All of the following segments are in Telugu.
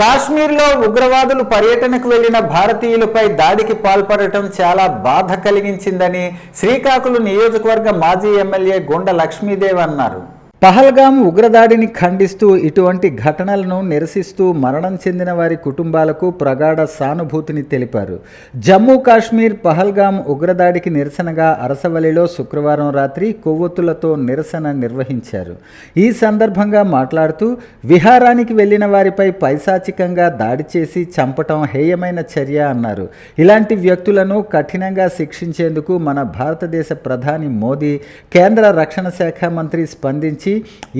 కాశ్మీర్లో ఉగ్రవాదులు పర్యటనకు వెళ్ళిన భారతీయులపై దాడికి పాల్పడటం చాలా బాధ కలిగించిందని శ్రీకాకుళం నియోజకవర్గ మాజీ ఎమ్మెల్యే గుండ లక్ష్మీదేవ్ అన్నారు. పహల్గాం ఉగ్రదాడిని ఖండిస్తూ ఇటువంటి ఘటనలను నిరసిస్తూ మరణం చెందిన వారి కుటుంబాలకు ప్రగాఢ సానుభూతిని తెలిపారు. జమ్మూ కాశ్మీర్ పహల్గాం ఉగ్రదాడికి నిరసనగా అరసవల్లిలో శుక్రవారం రాత్రి కొవ్వొత్తులతో నిరసన నిర్వహించారు. ఈ సందర్భంగా మాట్లాడుతూ విహారానికి వెళ్ళిన వారిపై పైశాచికంగా దాడి చేసి చంపటం హేయమైన చర్య అన్నారు. ఇలాంటి వ్యక్తులను కఠినంగా శిక్షించేందుకు మన భారతదేశ ప్రధాని మోదీ కేంద్ర రక్షణ శాఖ మంత్రి స్పందించి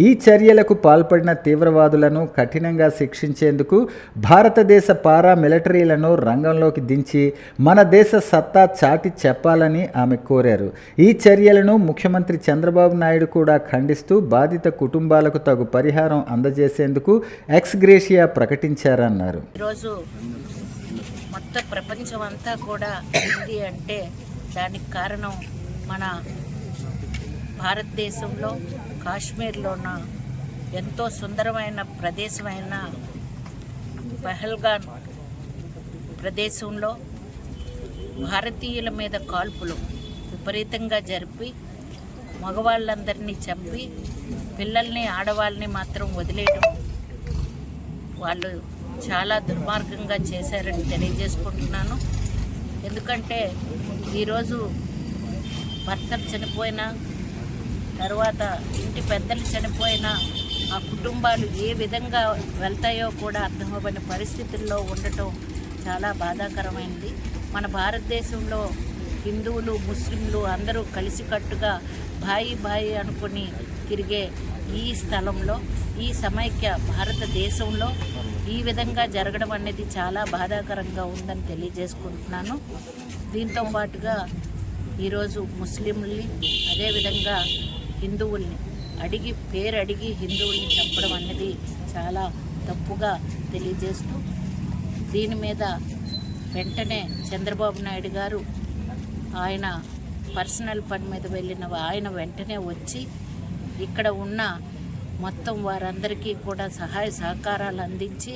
ఈ చర్యలకు పాల్పడిన తీవ్రవాదులను కఠినంగా శిక్షించేందుకు భారతదేశ పారా మిలిటరీలను రంగంలోకి దించి మన దేశ సత్తా చాటి చెప్పాలని ఆమె కోరారు. ఈ చర్యలను ముఖ్యమంత్రి చంద్రబాబు నాయుడు కూడా ఖండిస్తూ బాధిత కుటుంబాలకు తగు పరిహారం అందజేసేందుకు ఎక్స్ గ్రేషియా ప్రకటించారన్నారు. ఈరోజు మొత్తం ప్రపంచం అంతా కూడా హిందీ అంటే దానికి కారణం మన భారతదేశంలో కాశ్మీర్లోన ఎంతో సుందరమైన ప్రదేశమైన పహల్గాన్ ప్రదేశంలో భారతీయుల మీద కాల్పులు విపరీతంగా జరిపి మగవాళ్ళందరినీ చంపి పిల్లల్ని ఆడవాళ్ళని మాత్రం వదిలేయడం వాళ్ళు చాలా దుర్మార్గంగా చేశారని తెలియజేసుకుంటున్నాను. ఎందుకంటే ఈరోజు భర్త చనిపోయినా తర్వాత ఇంటి పెద్దలు చనిపోయినా ఆ కుటుంబాలు ఏ విధంగా వెళ్తాయో కూడా అర్థమవ్వని పరిస్థితుల్లో ఉండటం చాలా బాధాకరమైనది మన భారతదేశంలో హిందువులు ముస్లింలు అందరూ కలిసికట్టుగా భాయి భాయి అనుకుని తిరిగే ఈ స్థలంలో ఈ సమైక్య భారతదేశంలో ఈ విధంగా జరగడం అనేది చాలా బాధాకరంగా ఉందని తెలియజేసుకుంటున్నాను. దీంతో పాటుగా ఈరోజు ముస్లింలని అదేవిధంగా హిందువుల్ని అడిగి పేరు అడిగి హిందువుల్ని చంపడం అనేది చాలా తప్పుగా తెలియజేస్తూ దీని మీద వెంటనే చంద్రబాబు నాయుడు గారు ఆయన పర్సనల్ పని మీద వెళ్ళిన ఆయన వెంటనే వచ్చి ఇక్కడ ఉన్న మొత్తం వారందరికీ కూడా సహాయ సహకారాలు అందించి